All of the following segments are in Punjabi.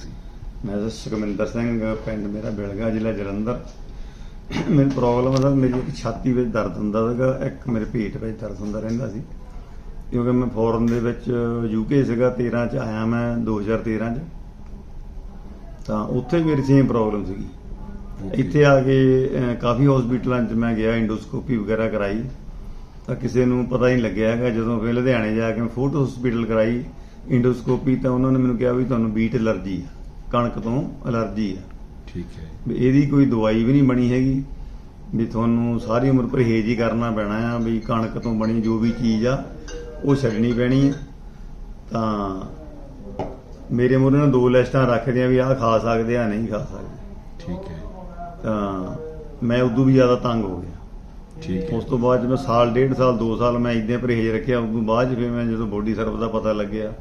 ਸੀ। ਮੈਂ ਸੁਖਮਿੰਦਰ ਸਿੰਘ ਪਿੰਡ ਮੇਰਾ ਬਿਲਗਾ ਜ਼ਿਲ੍ਹਾ ਜਲੰਧਰ। ਮੈਨੂੰ ਪ੍ਰੋਬਲਮ ਹੈ ਮੇਰੀ ਇੱਕ ਛਾਤੀ ਵਿੱਚ ਦਰਦ ਹੁੰਦਾ ਸੀਗਾ ਇੱਕ ਮੇਰੇ ਪੇਟ ਵਿੱਚ ਦਰਦ ਹੁੰਦਾ ਰਹਿੰਦਾ ਸੀ। ਕਿਉਂਕਿ ਮੈਂ ਫੋਰਨ ਦੇ ਵਿੱਚ ਯੂਕੇ ਸੀਗਾ 13 ਚ ਆਇਆ ਮੈਂ 2013 ਚ। ਤਾਂ ਉੱਥੇ ਮੇਰੀ ਸੇਮ ਪ੍ਰੋਬਲਮ ਸੀਗੀ. ਇੱਥੇ ਆ ਕੇ ਕਾਫੀ ਹਸਪੀਟਲਾਂ 'ਚ ਮੈਂ ਗਿਆ ਇੰਡੋਸਕੋਪੀ ਵਗੈਰਾ ਕਰਾਈ। ਤਾਂ ਕਿਸੇ ਨੂੰ ਪਤਾ ਹੀ ਨਹੀਂ ਲੱਗਿਆ ਹੈਗਾ ਜਦੋਂ ਫਿਰ ਲੁਧਿਆਣੇ ਜਾ ਕੇ ਮੈਂ ਫੂਡ ਹਸਪੀਟਲ ਕਰਾਈ। ਇੰਡੋਸਕੋਪੀ ਤਾਂ ਉਹਨਾਂ ਨੇ ਮੈਨੂੰ ਕਿਹਾ ਵੀ ਤੁਹਾਨੂੰ ਬੀਟ ਅਲਰਜੀ ਆ ਕਣਕ ਤੋਂ ਅਲਰਜੀ ਆ। ਠੀਕ ਹੈ। ਵੀ ਇਹਦੀ ਕੋਈ ਦਵਾਈ ਵੀ ਨਹੀਂ ਬਣੀ ਹੈਗੀ ਵੀ ਤੁਹਾਨੂੰ ਸਾਰੀ ਉਮਰ ਪਰਹੇਜ਼ ਹੀ ਕਰਨਾ ਪੈਣਾ ਆ ਵੀ ਕਣਕ ਤੋਂ ਬਣੀ ਜੋ ਵੀ ਚੀਜ਼ ਆ ਉਹ ਛੱਡਣੀ ਪੈਣੀ ਆ। ਤਾਂ ਮੇਰੇ ਮੂਹਰੇ ਨਾਲ ਦੋ ਲਿਸਟਾਂ ਰੱਖਦੇ ਆ ਵੀ ਆਹ ਖਾ ਸਕਦੇ ਆ ਨਹੀਂ ਖਾ ਸਕਦੇ। ਠੀਕ ਹੈ। ਤਾਂ ਮੈਂ ਉਦੋਂ ਵੀ ਜ਼ਿਆਦਾ ਤੰਗ ਹੋ ਗਿਆ। ਠੀਕ ਹੈ। ਉਸ ਤੋਂ ਬਾਅਦ ਮੈਂ ਸਾਲ ਡੇਢ ਸਾਲ 2 ਸਾਲ ਮੈਂ ਇਦਾਂ ਪਰਹੇਜ਼ ਰੱਖਿਆ ਉਸ ਤੋਂ ਬਾਅਦ ਫਿਰ ਮੈਂ ਜਦੋਂ ਬੋਡੀ ਸਰਵ ਦਾ ਪਤਾ ਲੱਗਿਆ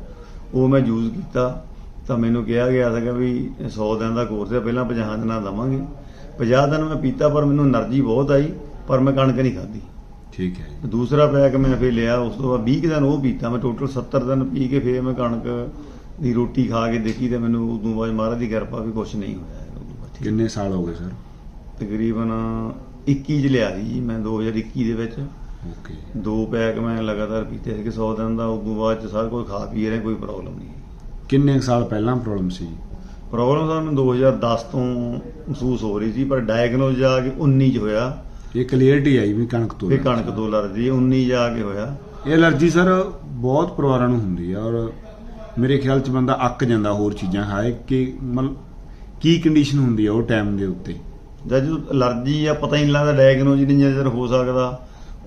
ਉਹ ਮੈਂ ਯੂਜ਼ ਕੀਤਾ। ਤਾਂ ਮੈਨੂੰ ਕਿਹਾ ਗਿਆ ਸੀਗਾ ਵੀ 100 ਦਿਨ ਦਾ ਕੋਰਸ ਹੈ ਪਹਿਲਾਂ 50 ਦਿਨਾਂ ਦਵਾਂਗੇ। 50 ਦਿਨ ਮੈਂ ਪੀਤਾ ਪਰ ਮੈਨੂੰ એનર્ਜੀ ਬਹੁਤ ਆਈ ਪਰ ਮੈਂ ਕਣਕ ਨਹੀਂ ਖਾਧੀ। ਠੀਕ ਹੈ ਦੂਸਰਾ ਪੈਕ ਮੈਂ ਫੇਰ ਲਿਆ ਉਸ ਤੋਂ ਬਾਅਦ 20 ਦਿਨ ਉਹ ਪੀਤਾ ਮੈਂ ਟੋਟਲ 70 ਦਿਨ ਪੀ ਕੇ ਫੇਰ ਮੈਂ ਕਣਕ ਦੀ ਰੋਟੀ ਖਾ ਕੇ ਦੇਖੀ ਤੇ ਮੈਨੂੰ ਉਦੋਂ ਬਾਅਦ ਮਹਾਰਾਜ ਦੀ ਕਿਰਪਾ ਵੀ ਕੁਝ ਨਹੀਂ ਹੋਇਆ। ਕਿੰਨੇ ਸਾਲ ਹੋ ਗਏ ਸਰ? ਤਕਰੀਬਨ 21 ਚ ਲਿਆ ਜੀ ਮੈਂ 2021 ਦੇ ਵਿੱਚ। ਓਕੇ ਦੋ ਪੈਕ ਮੈਂ ਲਗਾਤਾਰ ਪੀਤੇ ਸੀ ਕਿ 100 ਦਿਨ ਦਾ ਉਸ ਤੋਂ ਬਾਅਦ ਚ ਸਾਰਾ ਕੁਝ ਖਾ ਪੀ ਰਹੇ ਕੋਈ ਪ੍ਰੋਬਲਮ ਨਹੀਂ ਕਿੰਨੇ ਕੁ ਸਾਲ ਪਹਿਲਾਂ ਪ੍ਰੋਬਲਮ ਸੀ? ਪ੍ਰੋਬਲਮ ਸਾਨੂੰ 2010 ਤੋਂ ਮਹਿਸੂਸ ਹੋ ਰਹੀ ਸੀ ਪਰ ਡਾਇਗਨੋਸ ਜਾ ਕੇ 19 ਚ ਹੋਇਆ। ਇਹ ਕਲੀਅਰਟੀ ਆਈ ਵੀ ਕਣਕ ਤੋਂ ਫਿਰ ਕਣਕ ਤੋਂ ਅਲਰਜੀ 19 ਜਾ ਕੇ ਹੋਇਆ। ਇਹ ਐਲਰਜੀ ਸਰ ਬਹੁਤ ਪਰਿਵਾਰਾਂ ਨੂੰ ਹੁੰਦੀ ਆ ਔਰ ਮੇਰੇ ਖਿਆਲ ਚ ਬੰਦਾ ਅੱਕ ਜਾਂਦਾ ਹੋਰ ਚੀਜ਼ਾਂ ਖਾਏ ਕਿ ਮਤਲਬ ਕੀ ਕੰਡੀਸ਼ਨ ਹੁੰਦੀ ਆ ਉਹ ਟਾਈਮ ਦੇ ਉੱਤੇ? ਜਦ ਜਦੋਂ ਅਲਰਜੀ ਆ ਪਤਾ ਹੀ ਨਹੀਂ ਲੱਗਦਾ ਡਾਇਗਨੋਸ ਨਹੀਂ ਨਜ਼ਰ ਹੋ ਸਕਦਾ।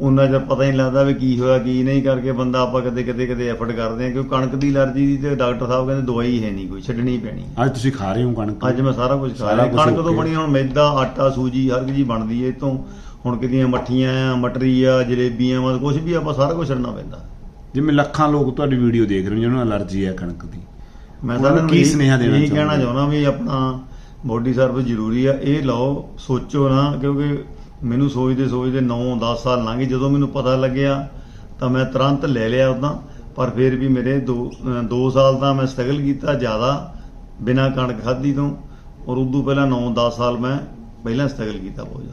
ਉਹਨਾਂ ਚਿਰ ਪਤਾ ਹੀ ਨਹੀਂ ਲੱਗਦਾ ਵੀ ਕੀ ਹੋਇਆ ਕੀ ਨਹੀਂ ਕਰਕੇ ਬੰਦਾ ਆਪਾਂ ਕਦੇ ਕਦੇ ਕਦੇ ਐਫਰਟ ਕਰਦੇ ਆ ਕਿਉਂਕਿ ਕਣਕ ਦੀ ਅਲਰਜੀ ਦੀ ਤੇ ਡਾਕਟਰ ਸਾਹਿਬ ਕਹਿੰਦੇ ਦਵਾਈ ਹੈ ਨਹੀਂ ਕੋਈ ਛੱਡਣੀ ਪੈਣੀ ਅੱਜ ਤੁਸੀਂ ਖਾ ਰਹੇ ਹੋ ਕਣਕ? ਅੱਜ ਮੈਂ ਸਾਰਾ ਕੁਝ ਖਾ ਰਿਹਾ। ਕਣਕ ਤੋਂ। ਬਣੀ ਹੁਣ ਮੈਦਾ ਆਟਾ ਸੂਜੀ ਹਰ ਚੀਜ਼ ਬਣਦੀ ਹੈ ਇਹ ਤੋਂ ਹੁਣ ਕਿਦੀਆਂ ਮੱਠੀਆਂ ਆ ਮਟਰੀ ਆ ਜਲੇਬੀਆਂ ਵਾ ਕੁਝ ਵੀ ਆਪਾਂ ਸਾਰਾ ਕੁਝ ਛੱਡਣਾ ਪੈਂਦਾ। ਜਿਵੇਂ ਲੱਖਾਂ ਲੋਕ ਤੁਹਾਡੀ ਵੀਡੀਓ ਦੇਖ ਰਹੇ ਨੇ ਜਿਹਨਾਂ ਨੂੰ ਅਲਰਜੀ ਹੈ ਕਣਕ ਦੀ। ਮੈਂ ਉਹਨਾਂ ਨੂੰ ਤਾਂ ਕੀ ਸੁਨੇਹਾ ਦੇਣਾ ਇਹੀ ਕਹਿਣਾ ਚਾਹੁੰਦੇ? ਚਾਹੁੰਦਾ ਵੀ ਆਪਣਾ ਬੋਡੀ ਸਰਵਿਸ ਜ਼ਰੂਰੀ ਆ। ਇਹ ਲਓ ਸੋਚੋ ਨਾ ਕਿਉਂਕਿ ਮੈਨੂੰ ਸੋਚਦੇ ਸੋਚਦੇ 9-10 ਸਾਲ ਲੰਘ ਜਦੋਂ ਮੈਨੂੰ ਪਤਾ ਲੱਗਿਆ ਤਾਂ ਮੈਂ ਤੁਰੰਤ ਲੈ ਲਿਆ ਉਦਾਂ ਪਰ ਫਿਰ ਵੀ ਮੇਰੇ 2 2 ਸਾਲ ਤਾਂ ਮੈਂ ਸਟਰਗਲ ਕੀਤਾ ਜ਼ਿਆਦਾ ਬਿਨਾਂ ਕਣਕ ਖਾਧੀ ਤੋਂ। ਔਰ ਉਦੋਂ ਪਹਿਲਾਂ 9-10 ਸਾਲ ਮੈਂ ਪਹਿਲਾਂ ਸਟਰਗਲ ਕੀਤਾ ਬਹੁਤ ਜ਼ਿਆਦਾ।